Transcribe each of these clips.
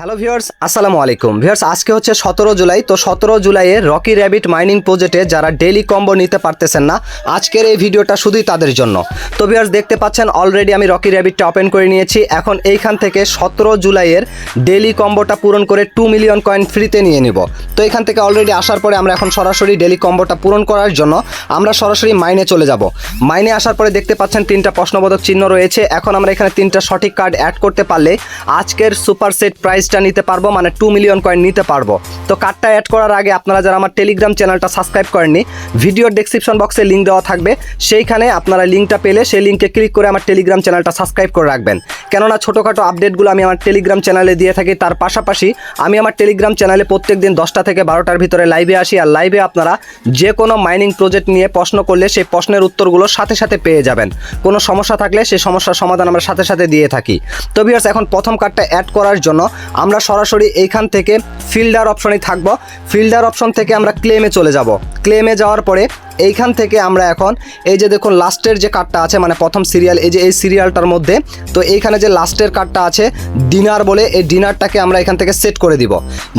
Hello viewers আসসালামু আলাইকুম viewers আজকে হচ্ছে সতেরো জুলাই। তো সতেরো জুলাইয়ে রকি র্যাবিট মাইনিং প্রজেক্টে যারা ডেইলি কম্বো নিতে পারতেছেন না, আজকের এই ভিডিওটা শুধুই তাদের জন্য। তো ভিউয়ার্স দেখতে পাচ্ছেন অলরেডি আমি রকি র্যাবিটটা ওপেন করে নিয়েছি। এখন এইখান থেকে সতেরো জুলাইয়ের ডেইলি কম্বোটা পূরণ করে টু মিলিয়ন কয়েন ফ্রিতে নিয়ে নিব। তো এখান থেকে অলরেডি আসার পরে আমরা এখন সরাসরি ডেইলি কম্বোটা পূরণ করার জন্য আমরা সরাসরি মাইনে চলে যাব। মাইনে আসার পরে দেখতে পাচ্ছেন, তিনটা প্রশ্নবোধক চিহ্ন রয়েছে। এখন আমরা এখানে তিনটা সঠিক কার্ড অ্যাড করতে পারলে আজকের সুপার সেট প্রাইসটা নিতে পারব মানে টু মিলিয়ন কয়েন নিতে পারব। তো কার্ডটা অ্যাড করার আগে আপনারা যারা আমার টেলিগ্রাম চ্যানেলটা সাবস্ক্রাইব করেননি, ভিডিওর ডেসক্রিপশন বক্সে লিঙ্ক দেওয়া থাকবে। সেইখানে আপনারা লিঙ্কটা পেলে সেই লিঙ্কে ক্লিক করে আমার টেলিগ্রাম চ্যানেলটা সাবস্ক্রাইব করে রাখবেন। কেননা ছোটোখাটো আপডেটগুলো আমি আমার টেলিগ্রাম চ্যানেলে দিয়ে থাকি, তার পাশাপাশি আমি আমার টেলিগ্রাম চ্যানেলে প্রত্যেক দিন দশটা থেকে বারোটার ভিতরে লাইভে আসি, আর লাইভে আপনারা যে কোনো মাইনিং প্রজেক্ট নিয়ে প্রশ্ন করলে সেই প্রশ্নের উত্তরগুলো সাথে সাথে পেয়ে যাবেন। কোনো সমস্যা থাকলে সেই সমস্যার সমাধান আমরা সাথে সাথে দিয়ে থাকি। তো এখন প্রথম কার্ডটা অ্যাড করার জন্য আমরা সরাসরি এইখান থেকে ফিল্ডার অপশনে থাকব। ফিল্ডার অপশন থেকে আমরা ক্লেমে চলে যাব। ক্লেমে যাওয়ার পরে এইখান থেকে আমরা এখন এই যে দেখুন লাস্টের যে কার্ডটা আছে মানে প্রথম সিরিয়াল এই যে এই সিরিয়ালটার মধ্যে, তো এইখানে যে লাস্টের কার্ডটা আছে ডিনার বলে এই ডিনারটাকে আমরা এখান থেকে সেট করে দিব।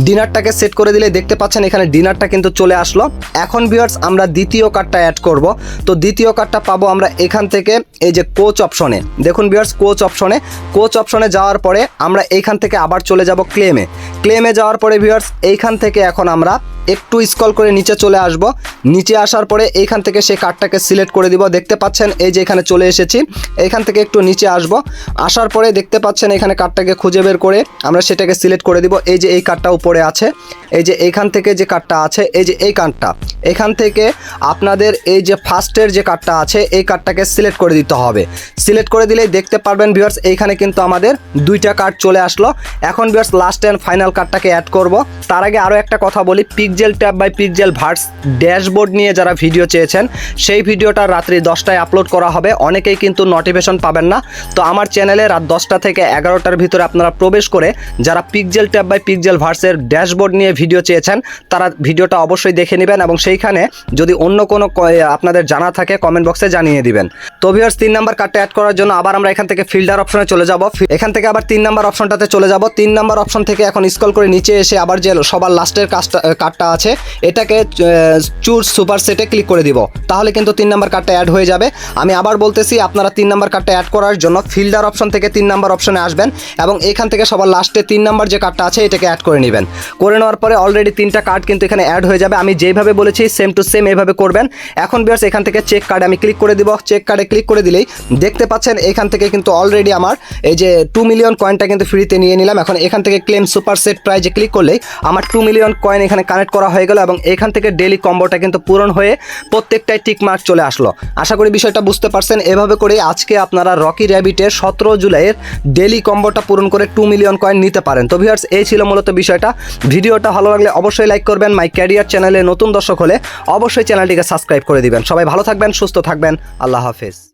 ডিনারটাকে সেট করে দিলে দেখতে পাচ্ছেন এখানে ডিনারটা কিন্তু চলে আসলো। এখন ভিউয়ার্স আমরা দ্বিতীয় কার্ডটা অ্যাড করব। তো দ্বিতীয় কার্ডটা পাবো আমরা এখান থেকে এই যে কোচ অপশনে দেখুন ভিউয়ার্স কোচ অপশনে কোচ অপশনে যাওয়ার পরে আমরা এইখান থেকে আবার চলে যাব ক্লেমে ক্লেমে যাওয়ার পরে ভিউয়ার্স এইখান থেকে এখন আমরা একটু স্কল করে নিচে চলে আসব। নিচে আসার পরে এইখান থেকে সেই কার্ডটাকে সিলেক্ট করে দিব। দেখতে পাচ্ছেন, এই যে এখানে চলে এসেছি। এইখান থেকে একটু নিচে আসব। আসার পরে দেখতে পাচ্ছেন, এখানে কার্ডটাকে খুঁজে বের করে আমরা সেটাকে সিলেক্ট করে দিব। এই যে এই কার্ডটা উপরে আছে। এই যে এইখান থেকে যে কার্ডটা আছে, এই যে এই কার্ডটা এখান থেকে আপনাদের এই যে ফার্স্টের যে কার্ডটা আছে, এই কার্ডটাকে সিলেক্ট করে দিতে হবে। সিলেক্ট করে দিলেই দেখতে পারবেন ভিউয়ার্স, এইখানে কিন্তু আমাদের দুইটা কার্ড চলে আসলো। এখন ভিউয়ার্স লাস্ট অ্যান্ড ফাইনাল কার্ডটাকে অ্যাড করব। তার আগে আরও একটা কথা বলি। Pixel tap by Pixelverse dashboard নিয়ে যারা ভিডিও চেয়েছেন, সেই ভিডিওটা রাত্রি দশটায় আপলোড করা হবে। অনেকেই কিন্তু নোটিফিকেশন পাবেন না। তো আমার চ্যানেলে রাত দশটা থেকে এগারোটার ভিতরে আপনারা প্রবেশ করে, যারা পিকজেল ট্যাব বাই পিকজেল ভার্সের ড্যাশবোর্ড নিয়ে ভিডিও চেয়েছেন, তারা ভিডিওটা অবশ্যই দেখে নেবেন এবং সেইখানে যদি অন্য কোনো আপনাদের জানা থাকে কমেন্ট বক্সে জানিয়ে দিবেন। তো ভিউয়ার্স তিন নাম্বার কার্ডটা অ্যাড করার জন্য আবার আমরা এখান থেকে ফিল্ডার অপশনে চলে যাব। এখান থেকে আবার তিন নাম্বার অপশনটাতে চলে যাব। তিন নাম্বার অপশন থেকে এখন স্কল করে নিচে এসে আবার যে সবার লাস্টের কাজটা কার্ডটা আছে, এটাকে চুজ সুপার সেটে ক্লিক করে দিব। তাহলে কিন্তু তিন নাম্বার কার্ডটা অ্যাড হয়ে যাবে। আমি আবার বলতেছি, আপনারা তিন নাম্বার কার্ডটা অ্যাড করার জন্য ফিল্ডার অপশন থেকে তিন নাম্বার অপশনে আসবেন এবং এখান থেকে সবার লাস্টে তিন নাম্বার যে কার্ডটা আছে, এটাকে অ্যাড করে নেবেন। করে নেওয়ার পরে অলরেডি তিনটা কার্ড কিন্তু এখানে অ্যাড হয়ে যাবে। আমি যেভাবে বলেছি সেম টু সেম এইভাবে করবেন। এখন বিয়ার্স এখান থেকে চেক কার্ডে আমি ক্লিক করে দিব। চেক কার্ডে ক্লিক করে দিলেই দেখতে পাচ্ছেন, এখান থেকে কিন্তু অলরেডি আমার এই যে টু মিলিয়ন কয়েনটা কিন্তু ফ্রিতে নিয়ে নিলাম। এখন এখান থেকে ক্লেম সুপার সেট প্রাইজে ক্লিক করলেই আমার টু মিলিয়ন কয়েন এখানে কানেক্ট করা হয়ে গেল এবং এখান থেকে ডেলি কম্বোটা কিন্তু পূরণ হয়ে প্রত্যেকটাই টিক মার্ক চলে আসলো। আশা করি বিষয়টা বুঝতে পারছেন। এভাবে করে আজকে আপনারা রকি র্যাবিটের সতেরো জুলাইয়ের ডেলি কম্বোটা পূরণ করে টু মিলিয়ন কয়েন নিতে পারেন। তো ভিউয়ার্স এই ছিল মূলত বিষয়টা। ভিডিওটা ভালো লাগলে অবশ্যই লাইক করবেন। মাই ক্যারিয়ার চ্যানেলে নতুন দর্শক হলে অবশ্যই চ্যানেলটিকে সাবস্ক্রাইব করে দিবেন। সবাই ভালো থাকবেন, সুস্থ থাকবেন। আল্লাহ হাফেজ।